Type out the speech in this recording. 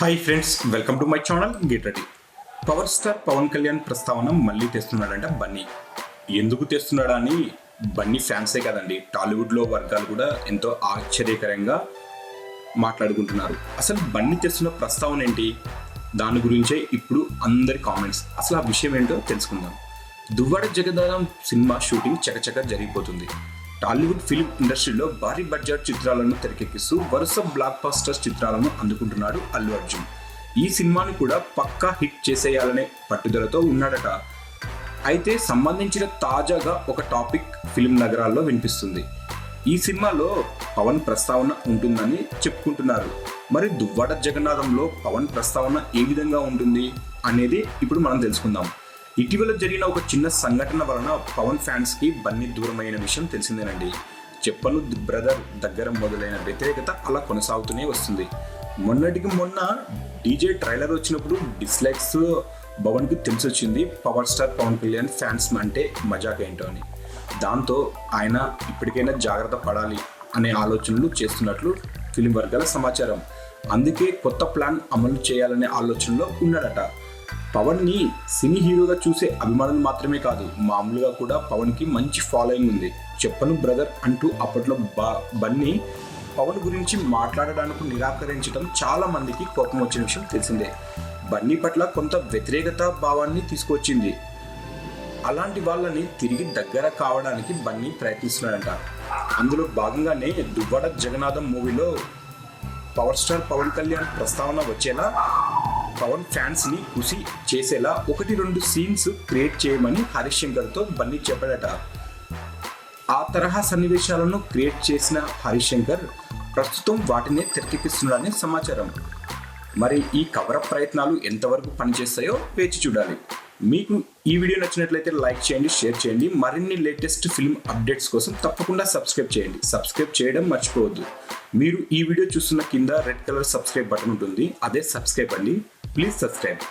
Hi friends welcome to my channel get ready power star Pawan Kalyan ప్రస్తావన మళ్ళీ తెస్తున్నాడంట బన్నీ. ఎందుకు తెస్తున్నాడా అని? బన్నీ ఫ్యాన్సే కదండి. టాలీవుడ్లో వర్గాలు కూడా ఎంతో ఆశ్చర్యకరంగా మాట్లాడుకుంటున్నారు. అసలు బన్నీ తెస్తున్న ప్రస్తావన ఏంటి? దాని గురించే ఇప్పుడు అందరి కామెంట్స్ అసలు ఆ విషయం ఏంటో తెలుసుకుందాం. దువ్వాడ జగదారం సినిమా షూటింగ్ చకచక జరిగిపోతుంది. టాలీవుడ్ ఫిల్మ్ ఇండస్ట్రీలో భారీ బడ్జెట్ చిత్రాలను తెరకెక్కిస్తూ వరుస బ్లాక్ బస్టర్స్ చిత్రాలను అందుకుంటున్నాడు అల్లు అర్జున్. ఈ సినిమాను కూడా పక్కా హిట్ చేసేయాలనే పట్టుదలతో ఉన్నాడట. అయితే సంబంధించిన తాజాగా ఒక టాపిక్ ఫిల్మ్ నగరాల్లో వినిపిస్తుంది. ఈ సినిమాలో పవన్ ప్రస్తావన ఉంటుందని చెప్పుకుంటున్నారు. మరి దువ్వాడ జగన్నాథంలో పవన్ ప్రస్తావన ఏ విధంగా ఉంటుంది అనేది ఇప్పుడు మనం తెలుసుకుందాం. ఇటీవల జరిగిన ఒక చిన్న సంఘటన వలన పవన్ ఫ్యాన్స్కి బన్నీ దూరమైన విషయం తెలిసిందేనండి. చెప్పను బ్రదర్ దగ్గర మొదలైన వ్యతిరేకత అలా కొనసాగుతూనే వస్తుంది. మొన్నటికి మొన్న డీజే ట్రైలర్ వచ్చినప్పుడు డిస్లైక్స్ భవన్కి కి తెలిసొచ్చింది power star Pawan Kalyan fans అంటే మజాక్ ఏంటో అని. దాంతో ఆయన ఇప్పటికైనా జాగ్రత్త పడాలి అనే ఆలోచనలు చేస్తున్నట్లు ఫిలిం వర్గాల సమాచారం. అందుకే కొత్త ప్లాన్ అమలు చేయాలనే ఆలోచనలో ఉన్నాడట పవన్ని సినీ హీరోగా చూసే అభిమానులు మాత్రమే కాదు మామూలుగా కూడా పవన్కి మంచి ఫాలోయింగ్ ఉంది. చెప్పను బ్రదర్ అంటూ అప్పట్లో బ బన్నీ పవన్ గురించి మాట్లాడడానికి నిరాకరించడం చాలా మందికి కోపం వచ్చిన విషయం తెలిసిందే. బన్నీ పట్ల కొంత వ్యతిరేకత భావాన్ని తీసుకొచ్చింది అలాంటి వాళ్ళని తిరిగి దగ్గర కావడానికి బన్నీ ప్రయత్నిస్తున్నాడంట. అందులో భాగంగానే దువ్వాడ జగన్నాథం మూవీలో పవర్ స్టార్ పవన్ కళ్యాణ్ ప్రస్తావన వచ్చేలా పవన్ ఫ్యాన్స్ని ఖుషి చేసేలా ఒకటి రెండు సీన్స్ క్రియేట్ చేయమని హరీష్ శంకర్తో బన్నీ చెప్పాడట. ఆ తరహా సన్నివేశాలను క్రియేట్ చేసిన హరీష్ శంకర్ ప్రస్తుతం వాటినే తెరకెక్కిస్తున్నాడని సమాచారం. మరి ఈ కవరప్ ప్రయత్నాలు ఎంతవరకు పనిచేస్తాయో వేచి చూడాలి. మీకు ఈ వీడియో నచ్చినట్లయితే లైక్ చేయండి షేర్ చేయండి మరిన్ని లేటెస్ట్ ఫిల్మ్ అప్డేట్స్ కోసం తప్పకుండా సబ్స్క్రైబ్ చేయండి. సబ్స్క్రైబ్ చేయడం మర్చిపోవద్దు. మీరు ఈ వీడియో చూస్తున్న కింద రెడ్ కలర్ సబ్స్క్రైబ్ బటన్ ఉంటుంది. అదే సబ్స్క్రైబ్ అండి. Please subscribe